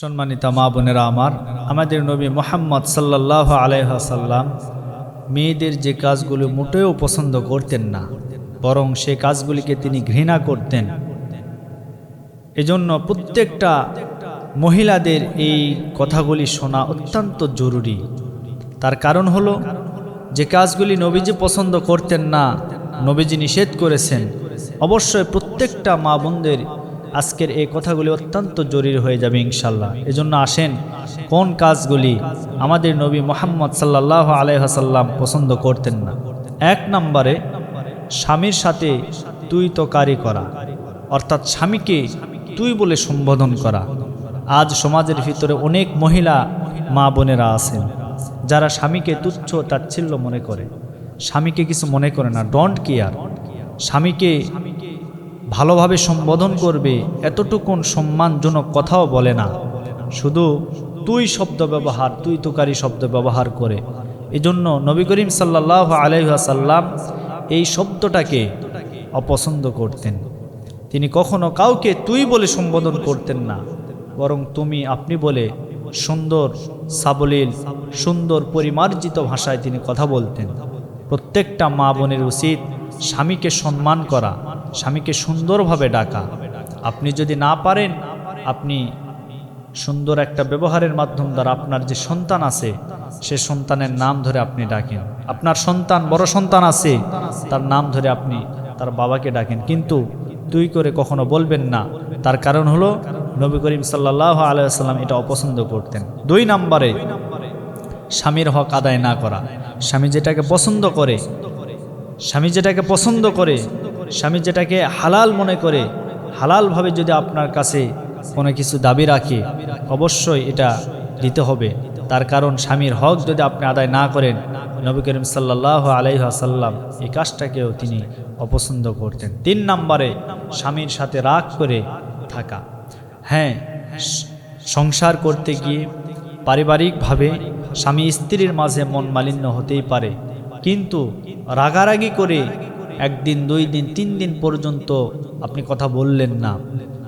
সম্মানিত মা বোনেরা আমার, আমাদের নবী মোহাম্মদ সাল্লাহ আলাইহাসাল্লাম মেয়েদের যে কাজগুলো মোটেও পছন্দ করতেন না, বরং সে কাজগুলিকে তিনি ঘৃণা করতেন। এজন্য প্রত্যেকটা মহিলাদের এই কথাগুলি শোনা অত্যন্ত জরুরি। তার কারণ হলো, যে কাজগুলি নবীজি পছন্দ করতেন না, নবীজি নিষেধ করেছেন, অবশ্যই প্রত্যেকটা মা বোনদের আজকের এই কথাগুলি অত্যন্ত জরুরি হয়ে যাবে ইনশাল্লাহ এজন্য আসেন, কোন কাজগুলি আমাদের নবী মোহাম্মদ সাল্লাহ আলাইহাসাল্লাম পছন্দ করতেন না? এক নম্বরে, স্বামীর সাথে তুই তো কারি করা, অর্থাৎ স্বামীকে তুই বলে সম্বোধন করা। আজ সমাজের ভিতরে অনেক মহিলা মা বোনেরা আছেন, যারা স্বামীকে তুচ্ছ তাচ্ছিল্য মনে করে। স্বামীকে কিছু মনে করে না ডন্ট কেয়ার স্বামীকে ভালোভাবে সম্বোধন করবে, এতটুকুন সম্মানজনক কথাও বলে না। শুধু তুই শব্দ ব্যবহার, তুই তুকারি শব্দ ব্যবহার করে। এজন্য নবী করিম সাল্লাহ আলাইসাল্লাম এই শব্দটাকে অপছন্দ করতেন। তিনি কখনো কাউকে তুই বলে সম্বোধন করতেন না, বরং তুমি আপনি বলে সুন্দর সাবলীল, সুন্দর পরিমার্জিত ভাষায় তিনি কথা বলতেন। প্রত্যেকটা মা বোনের উচিত স্বামীকে সম্মান করা স্বামীকে সুন্দরভাবে ডাকা। আপনি যদি না পারেন, আপনি সুন্দর একটা ব্যবহারের মাধ্যম দ্বারা আপনার যে সন্তান আছে, সে সন্তানের নাম ধরে আপনি ডাকেন। আপনার সন্তান বড় সন্তান আছে, তার নাম ধরে আপনি তার বাবাকে ডাকেন। কিন্তু তুই করে কখনো বলবেন না। তার কারণ হলো, নবী করিম সাল্লাহ আলাইসাল্লাম এটা অপছন্দ করতেন। দুই নম্বরে, স্বামীর হক আদায় না করা। স্বামী যেটাকে পছন্দ করে, স্বামী যেটাকে পছন্দ করে স্বামী যেটাকে হালাল মনে করে, হালালভাবে যদি আপনার কাছে কোনো কিছু দাবি রাখে, অবশ্যই এটা দিতে হবে। তার কারণ স্বামীর হক যদি আপনি আদায় না করেন, নবী করিম সাল্লাহ আলাইহাসাল্লাম এই কাজটাকেও তিনি অপছন্দ করতেন। তিন নম্বরে স্বামীর সাথে রাগ করে থাকা। হ্যাঁ সংসার করতে গিয়ে পারিবারিকভাবে স্বামী স্ত্রীর মাঝে মন মালিন্য হতেই পারে, কিন্তু রাগারাগি করে একদিন, দুই দিন, তিন দিন পর্যন্ত আপনি কথা বললেন না।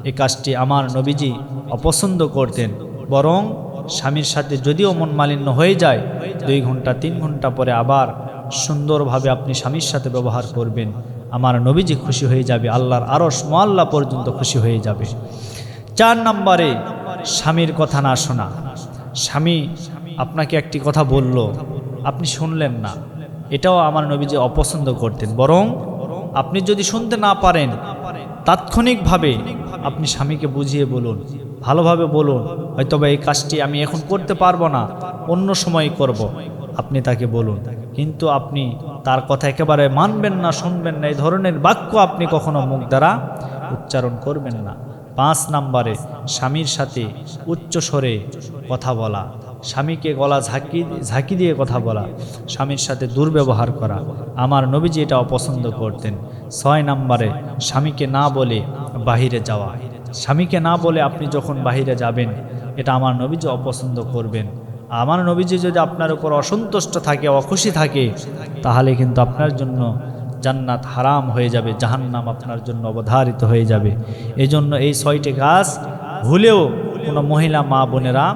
এই কাজটি আমার নবীজি অপছন্দ করতেন। বরং স্বামীর সাথে যদিও মন মালিন্য হয়ে যায়, দুই ঘণ্টা, তিন ঘণ্টা পরে আবার সুন্দরভাবে আপনি স্বামীর সাথে ব্যবহার করবেন। আমার নবীজি খুশি হয়ে যাবে, আল্লাহর আরও মোয়াল্লা পর্যন্ত খুশি হয়ে যাবে। চার নম্বরে স্বামীর কথা না শোনা। স্বামী আপনাকে একটি কথা বলল, আপনি শুনলেন না। এটাও আমার নবীজি অপছন্দ করতেন। বরং আপনি যদি শুনতে না পারেন, তাৎক্ষণিকভাবে আপনি স্বামীকে বুঝিয়ে বলুন, ভালোভাবে বলুন হয়তোবা এই কাজটি আমি এখন করতে পারব না, অন্য সময় করব। আপনি তাকে বলুন, কিন্তু আপনি তার কথা একেবারে মানবেন না, শুনবেন না, এই ধরনের বাক্য আপনি কখনো মুখ দ্বারা উচ্চারণ করবেন না। পাঁচ নম্বরে স্বামীর সাথে উচ্চ স্বরে কথা বলা। স্বামীকে গলা ঝাঁকি ঝাঁকি দিয়ে কথা বলা, স্বামীর সাথে দুর্ব্যবহার করা। আমার নবীজি এটা অপছন্দ করতেন। ছয় নম্বরে, স্বামীকে না বলে বাহিরে যাওয়া। স্বামীকে না বলে আপনি যখন বাহিরে যাবেন, এটা আমার নবীজি অপছন্দ করবেন। আমার নবীজি যদি আপনার উপর অসন্তুষ্ট থাকে, অখুশি থাকে, তাহলে কিন্তু আপনার জন্য জান্নাত হারাম হয়ে যাবে, জাহান্নাম আপনার জন্য অবধারিত হয়ে যাবে। এই জন্য এই ছয়টি গাছ ভুলেও কোনো মহিলা মা বোনেরা